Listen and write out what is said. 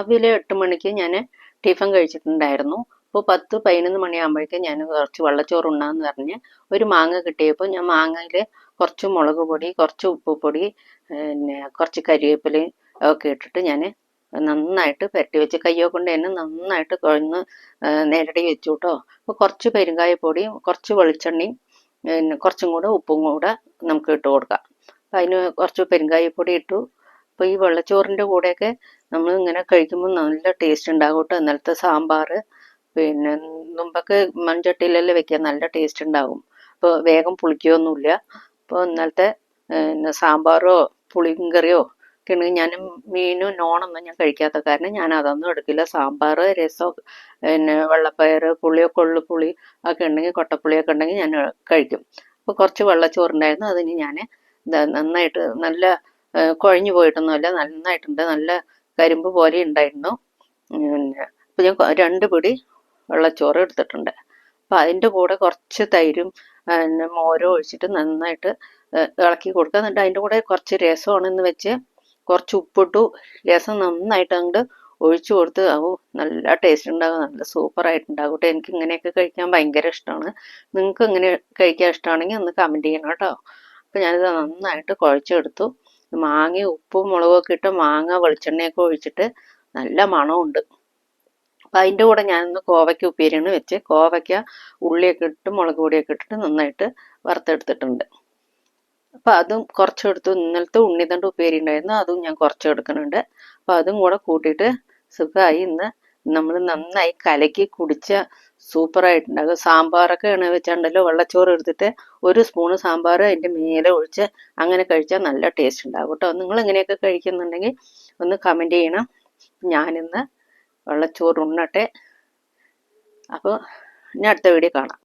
രാവിലെ എട്ട് മണിക്ക് ഞാൻ ടിഫൻ കഴിച്ചിട്ടുണ്ടായിരുന്നു. അപ്പോൾ പത്ത് പതിനൊന്ന് മണിയാകുമ്പോഴേക്കും ഞാൻ കുറച്ച് വെള്ളച്ചോറ് ഉണ്ണാന്ന് പറഞ്ഞ് ഒരു മാങ്ങ കിട്ടിയപ്പോൾ ഞാൻ മാങ്ങയിൽ കുറച്ച് മുളക് പൊടി കുറച്ച് ഉപ്പുപൊടി പിന്നെ കുറച്ച് കരിവേപ്പിലയും ഒക്കെ ഇട്ടിട്ട് ഞാൻ നന്നായിട്ട് പുരട്ടി വെച്ച് കയ്യോ കൊണ്ട് തന്നെ നന്നായിട്ട് കുഴന്ന് നേരടി വെച്ചു കേട്ടോ അപ്പോൾ കുറച്ച് പെരുങ്കായപ്പൊടിയും കുറച്ച് വെളിച്ചെണ്ണയും പിന്നെ കുറച്ചും കൂടെ ഉപ്പും കൂടെ നമുക്ക് ഇട്ട് കൊടുക്കാം. അതിന് കുറച്ച് പെരുങ്കായപ്പൊടി ഇട്ടു. അപ്പോൾ ഈ വെള്ളച്ചോറിന്റെ കൂടെയൊക്കെ നമ്മൾ ഇങ്ങനെ കഴിക്കുമ്പോൾ നല്ല ടേസ്റ്റ് ഉണ്ടാകും കേട്ടോ ഇന്നലത്തെ സാമ്പാർ പിന്നെ മുമ്പൊക്കെ മൺചട്ടിയിലെല്ലാം വെക്കാൻ നല്ല ടേസ്റ്റ് ഉണ്ടാകും അപ്പോൾ വേഗം പുളിക്കുകയൊന്നുമില്ല അപ്പോൾ ഇന്നലത്തെ പിന്നെ സാമ്പാറോ പുളിങ്കറിയോ ഒക്കെ ഉണ്ടെങ്കിൽ ഞാൻ മീനും നോണൊന്നും ഞാൻ കഴിക്കാത്ത കാരണം ഞാൻ അതൊന്നും എടുക്കില്ല. സാമ്പാർ രസം പിന്നെ വെള്ളപ്പയർ പുളിയോ കൊള്ളുപുളി പുളി ഒക്കെ ഉണ്ടെങ്കിൽ കൊട്ടപ്പുളിയൊക്കെ ഉണ്ടെങ്കിൽ ഞാൻ കഴിക്കും. അപ്പോൾ കുറച്ച് വെള്ളച്ചോറുണ്ടായിരുന്നു. അതിന് ഞാൻ നന്നായിട്ട് നല്ല കുഴഞ്ഞു പോയിട്ടൊന്നുമല്ല നന്നായിട്ടുണ്ട്. നല്ല കരിമ്പ് പോലെ ഉണ്ടായിരുന്നു. പിന്നെ അപ്പം ഞാൻ രണ്ട് പിടി വെള്ളച്ചോറ് എടുത്തിട്ടുണ്ട്. അപ്പം അതിന്റെ കൂടെ കുറച്ച് തൈരും പിന്നെ മോരും ഒഴിച്ചിട്ട് നന്നായിട്ട് ഇളക്കി കൊടുക്കുക. എന്നിട്ട് അതിന്റെ കൂടെ കുറച്ച് രസമാണെന്ന് വെച്ച് കുറച്ച് ഉപ്പിട്ടു. രസം നന്നായിട്ട് അങ്ങോട്ട് ഒഴിച്ചു കൊടുത്ത് ആവും നല്ല ടേസ്റ്റ് ഉണ്ടാകും. നല്ല സൂപ്പറായിട്ടുണ്ടാകും കേട്ടോ എനിക്ക് ഇങ്ങനെയൊക്കെ കഴിക്കാൻ ഭയങ്കര ഇഷ്ടമാണ് നിങ്ങൾക്ക് ഇങ്ങനെ കഴിക്കാൻ ഇഷ്ടമാണെങ്കിൽ ഒന്ന് കമന്റ് ചെയ്യണം കേട്ടോ അപ്പം ഞാനിത് നന്നായിട്ട് കുഴച്ചെടുത്തു. മാങ്ങ ഉപ്പും മുളകും ഒക്കെ ഇട്ട് മാങ്ങ വെളിച്ചെണ്ണയൊക്കെ ഒഴിച്ചിട്ട് നല്ല മണമുണ്ട്. അപ്പം അതിന്റെ കൂടെ ഞാനൊന്ന് കോവയ്ക്ക ഉപ്പേരിയാണ് വെച്ച്. കോവയ്ക്ക ഉള്ളിയൊക്കെ ഇട്ട് മുളക് പൊടിയൊക്കെ ഇട്ടിട്ട് നന്നായിട്ട് വറുത്തെടുത്തിട്ടുണ്ട്. അപ്പം അതും കുറച്ചെടുത്തു. ഇന്നലത്തെ ഉണ്ണിതണ്ട് ഉപ്പേരി ഉണ്ടായിരുന്നു. അതും ഞാൻ കുറച്ച് എടുക്കുന്നുണ്ട് അപ്പം അതും കൂടെ കൂട്ടിയിട്ട് സുഖമായി ഇന്ന് നമ്മൾ നന്നായി കലക്കി കുടിച്ച സൂപ്പറായിട്ടുണ്ടാകും സാമ്പാറൊക്കെ ഇണ വെച്ചാണ്ടല്ലോ വെള്ളച്ചോറ് എടുത്തിട്ട് ഒരു സ്പൂണ് സാമ്പാർ അതിന്റെ മേലെ ഒഴിച്ച് അങ്ങനെ കഴിച്ചാൽ നല്ല ടേസ്റ്റ് ഉണ്ടാകും കേട്ടോ. നിങ്ങൾ ഇങ്ങനെയൊക്കെ കഴിക്കുന്നുണ്ടെങ്കിൽ ഒന്ന് കമന്റ് ചെയ്യണം. ഞാനിന്ന് വെള്ളച്ചോറ് ഉണ്ണട്ടെ. അപ്പോൾ ഇനി അടുത്ത വീഡിയോ കാണാം.